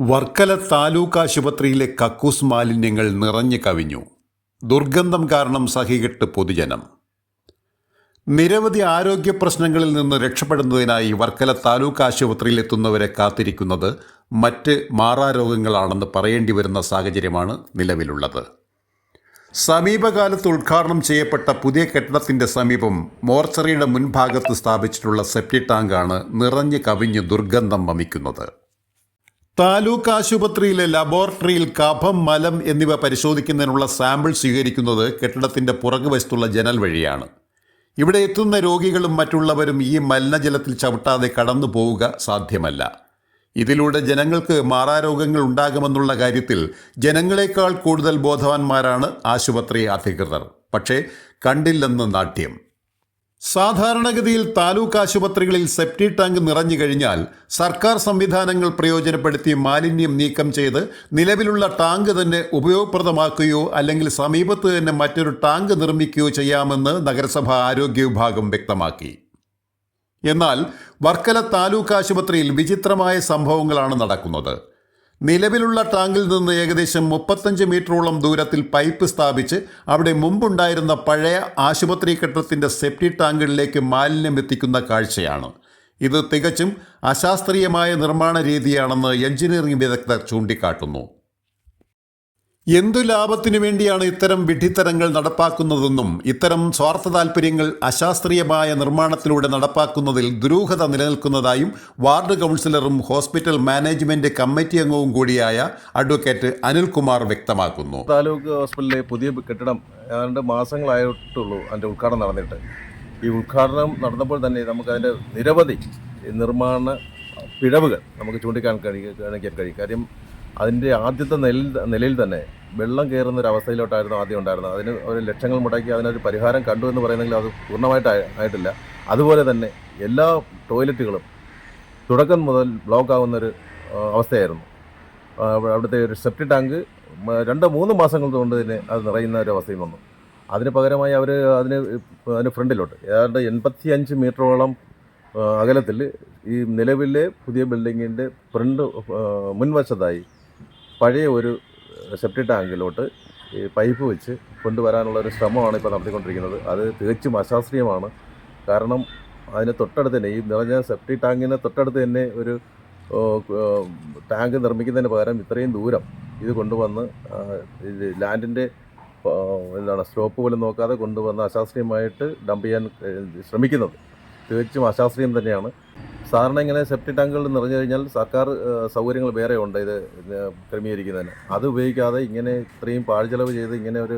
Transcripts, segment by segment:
വർക്കല താലൂക്ക് ആശുപത്രിയിലെ കക്കൂസ് മാലിന്യങ്ങൾ നിറഞ്ഞു കവിഞ്ഞു. ദുർഗന്ധം കാരണം സഹികെട്ട് പൊതുജനം. നിരവധി ആരോഗ്യ പ്രശ്നങ്ങളിൽ നിന്ന് രക്ഷപ്പെടുന്നതിനായി വർക്കല താലൂക്ക് ആശുപത്രിയിൽ എത്തുന്നവരെ കാത്തിരിക്കുന്നത് മറ്റ് മാറാരോഗങ്ങളാണെന്ന് പറയേണ്ടി വരുന്ന സാഹചര്യമാണ് നിലവിലുള്ളത്. സമീപകാലത്ത് ഉദ്ഘാടനം ചെയ്യപ്പെട്ട പുതിയ കെട്ടിടത്തിന്റെ സമീപം മോർച്ചറിയുടെ മുൻഭാഗത്ത് സ്ഥാപിച്ചിട്ടുള്ള സെപ്റ്റി ടാങ്കാണ് നിറഞ്ഞു കവിഞ്ഞ് ദുർഗന്ധം വമിക്കുന്നത്. താലൂക്ക് ആശുപത്രിയിലെ ലബോറട്ടറിയിൽ കഫം മലം എന്നിവ പരിശോധിക്കുന്നതിനുള്ള സാമ്പിൾ സ്വീകരിക്കുന്നത് കെട്ടിടത്തിന്റെ പുറകുവശത്തുള്ള ജനൽ വഴിയാണ്. ഇവിടെ എത്തുന്ന രോഗികളും മറ്റുള്ളവരും ഈ മലിനജലത്തിൽ ചവിട്ടാതെ കടന്നു പോവുക സാധ്യമല്ല. ഇതിലൂടെ ജനങ്ങൾക്ക് മാറാരോഗങ്ങൾ ഉണ്ടാകുമെന്നുള്ള കാര്യത്തിൽ ജനങ്ങളെക്കാൾ കൂടുതൽ ബോധവാന്മാരാണ് ആശുപത്രി അധികൃതർ. പക്ഷേ കണ്ടില്ലെന്ന് നാട്യം. സാധാരണഗതിയിൽ താലൂക്ക് ആശുപത്രികളിൽ സെപ്റ്റി ടാങ്ക് നിറഞ്ഞു കഴിഞ്ഞാൽ സർക്കാർ സംവിധാനങ്ങൾ പ്രയോജനപ്പെടുത്തി മാലിന്യം നീക്കം ചെയ്ത് നിലവിലുള്ള ടാങ്ക് തന്നെ ഉപയോഗപ്രദമാക്കുകയോ അല്ലെങ്കിൽ സമീപത്ത് തന്നെ മറ്റൊരു ടാങ്ക് നിർമ്മിക്കുകയോ ചെയ്യാമെന്ന് നഗരസഭ ആരോഗ്യ വിഭാഗം വ്യക്തമാക്കി. എന്നാൽ വർക്കല താലൂക്ക് ആശുപത്രിയിൽ വിചിത്രമായ സംഭവങ്ങളാണ് നടക്കുന്നത്. നിലവിലുള്ള ടാങ്കിൽ നിന്ന് ഏകദേശം മുപ്പത്തഞ്ച് മീറ്ററോളം ദൂരത്തിൽ പൈപ്പ് സ്ഥാപിച്ച് അവിടെ മുമ്പുണ്ടായിരുന്ന പഴയ ആശുപത്രി കെട്ടിടത്തിന്റെ സെപ്റ്റി ടാങ്കുകളിലേക്ക് മാലിന്യം എത്തിക്കുന്ന കാഴ്ചയാണ്. ഇത് തികച്ചും അശാസ്ത്രീയമായ നിർമ്മാണ രീതിയാണെന്ന് എഞ്ചിനീയറിംഗ് വിദഗ്ധർ ചൂണ്ടിക്കാട്ടുന്നു. എന്തു ലാഭത്തിനു വേണ്ടിയാണ് ഇത്തരം വിഡ്ഢിത്തരങ്ങൾ നടപ്പാക്കുന്നതെന്നും ഇത്തരം സ്വാർത്ഥ താൽപ്പര്യങ്ങൾ അശാസ്ത്രീയമായ നിർമ്മാണത്തിലൂടെ നടപ്പാക്കുന്നതിൽ ദുരൂഹത നിലനിൽക്കുന്നതായും വാർഡ് കൗൺസിലറും ഹോസ്പിറ്റൽ മാനേജ്മെന്റ് കമ്മിറ്റി അംഗവും കൂടിയായ അഡ്വക്കേറ്റ് അനിൽകുമാർ വ്യക്തമാക്കുന്നു. താലൂക്ക് ഹോസ്പിറ്റലിലെ പുതിയ കെട്ടിടം ഏതാണ്ട് മാസങ്ങളായിട്ടുള്ളൂ അതിന്റെ ഉദ്ഘാടനം നടന്നിട്ട്. ഈ ഉദ്ഘാടനം നടന്നപ്പോൾ തന്നെ നമുക്ക് അതിന്റെ നിരവധി നിർമ്മാണ പിഴവുകൾ നമുക്ക് ചൂണ്ടിക്കാൻ കഴിയും കാണിക്കാൻ കഴിയും. കാര്യം അതിന്റെ ആദ്യത്തെ നിലയിൽ നിലയിൽ തന്നെ വെള്ളം കയറുന്ന ഒരു അവസ്ഥയിലോട്ടായിരുന്നു ആദ്യം ഉണ്ടായിരുന്നത്. അതിന് ഒരു ലക്ഷങ്ങൾ മുടക്കി അതിനൊരു പരിഹാരം കണ്ടു എന്ന് പറയുന്നെങ്കിൽ അത് പൂർണമായിട്ട് ആയിട്ടില്ല. അതുപോലെ തന്നെ എല്ലാ ടോയ്ലറ്റുകളും തുടക്കം മുതൽ ബ്ലോക്ക് ആവുന്നൊരു അവസ്ഥയായിരുന്നു. അവിടുത്തെ ഒരു സെപ്റ്റി ടാങ്ക് രണ്ട് മൂന്ന് മാസങ്ങൾ കൊണ്ട് തന്നെ അത് നിറയുന്ന ഒരു അവസ്ഥയും വന്നു. അതിന് പകരമായി അവർ അതിന് അതിന് ഫ്രണ്ടിലോട്ട് ഏതാണ്ട് എൺപത്തി അഞ്ച് മീറ്ററോളം അകലത്തിൽ ഈ നിലവിലെ പുതിയ ബിൽഡിങ്ങിന്റെ ഫ്രണ്ട് മുൻവശത്തായി പഴയ ഒരു സെപ്റ്റി ടാങ്കിലോട്ട് ഈ പൈപ്പ് വെച്ച് കൊണ്ടുവരാനുള്ള ഒരു ശ്രമമാണ് ഇപ്പോൾ നടത്തിക്കൊണ്ടിരിക്കുന്നത്. അത് തികച്ചും അശാസ്ത്രീയമാണ്. കാരണം അതിന് തൊട്ടടുത്ത് തന്നെ ഈ നിറഞ്ഞ സെപ്റ്റി ടാങ്കിന് തൊട്ടടുത്ത് തന്നെ ഒരു ടാങ്ക് നിർമ്മിക്കുന്നതിന് പകരം ഇത്രയും ദൂരം ഇത് കൊണ്ടുവന്ന് ലാൻഡിന്റെ എന്താണ് സ്ലോപ്പ് പോലും നോക്കാതെ കൊണ്ടുവന്ന് അശാസ്ത്രീയമായിട്ട് ഡംപ് ചെയ്യാൻ ശ്രമിക്കുന്നത്. തികച്ചും അശാസ്ത്രീയം തന്നെയാണ്. സാധാരണ ഇങ്ങനെ സെപ്റ്റി ടാങ്കുകൾ നിറഞ്ഞു കഴിഞ്ഞാൽ സർക്കാർ സൗകര്യങ്ങൾ വേറെ ഉണ്ട് ഇത് ക്രമീകരിക്കുന്നതിന്. അത് ഉപയോഗിക്കാതെ ഇങ്ങനെ ഇത്രയും പാഴ്ചെലവ് ചെയ്ത് ഇങ്ങനെ ഒരു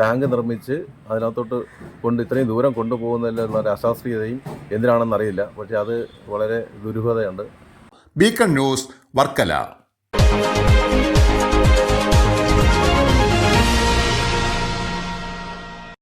ടാങ്ക് നിർമ്മിച്ച് അതിനകത്തോട്ട് കൊണ്ട് ഇത്രയും ദൂരം കൊണ്ടുപോകുന്നതിലുള്ള ഒരു അശാസ്ത്രീയതയും എന്തിനാണെന്നറിയില്ല. പക്ഷേ അത് വളരെ ദുരൂഹതയുണ്ട്. Beacon news Varkala.